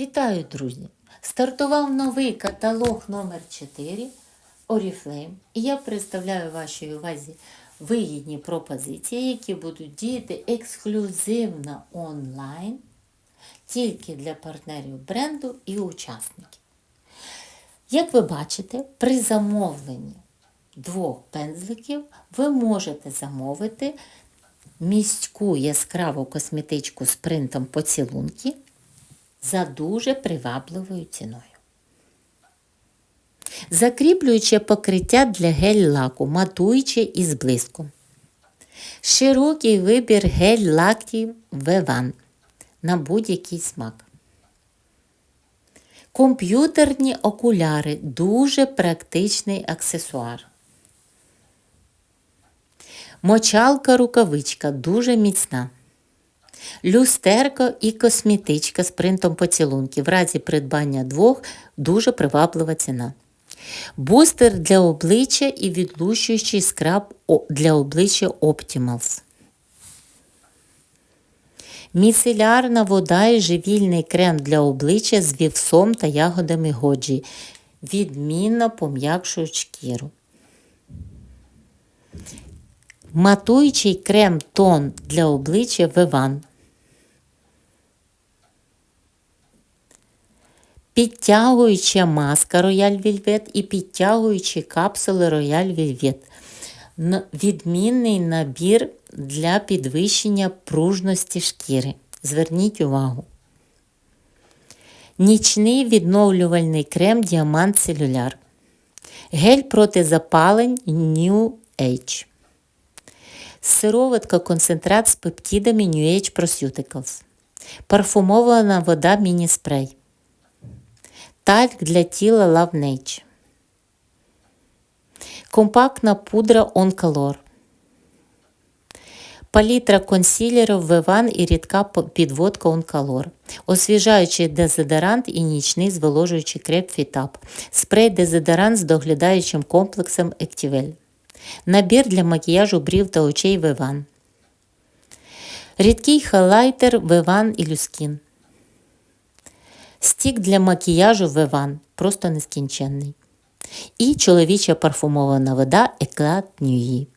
Вітаю, друзі! Стартував новий каталог номер 4 Oriflame. І я представляю вашій увазі вигідні пропозиції, які будуть діяти ексклюзивно онлайн тільки для партнерів бренду і учасників. Як ви бачите, при замовленні двох пензликів ви можете замовити міську яскраву косметичку з принтом поцілунки за дуже привабливою ціною. Закріплююче покриття для гель-лаку, матуюче із блиском. Широкий вибір гель-лаків Веван на будь-який смак. Комп'ютерні окуляри дуже практичний аксесуар. Мочалка рукавичка дуже міцна. Люстерко і косметичка з принтом поцілунки. В разі придбання двох дуже приваблива ціна. Бустер для обличчя і відлущуючий скраб для обличчя Optimals. Міцелярна вода і живільний крем для обличчя з вівсом та ягодами годжі. Відмінно пом'якшують шкіру. Матуючий крем тон для обличчя Виван. Підтягуюча маска Royal Velvet і підтягуючі капсули Royal Velvet. Відмінний набір для підвищення пружності шкіри. Зверніть увагу. Нічний відновлювальний крем Діамант Целюляр. Гель проти запалень New Age. Сироватка концентрат з пептидами New Age Proceuticals. Парфумована вода міні-спрей. Тальк для тіла Love Nature. Компактна пудра On Color. Палітра консілерів Виван і рідка підводка Color. Освіжаючий дезодорант і нічний зволожуючий крем Фітап. Спрей дезодорант з доглядаючим комплексом Activell. Набір для макіяжу брів та очей Виван. Рідкий хайлайтер Виван і Люскін. Стік для макіяжу Виван, просто нескінченний. І чоловіча парфумована вода Еклат Ньюї.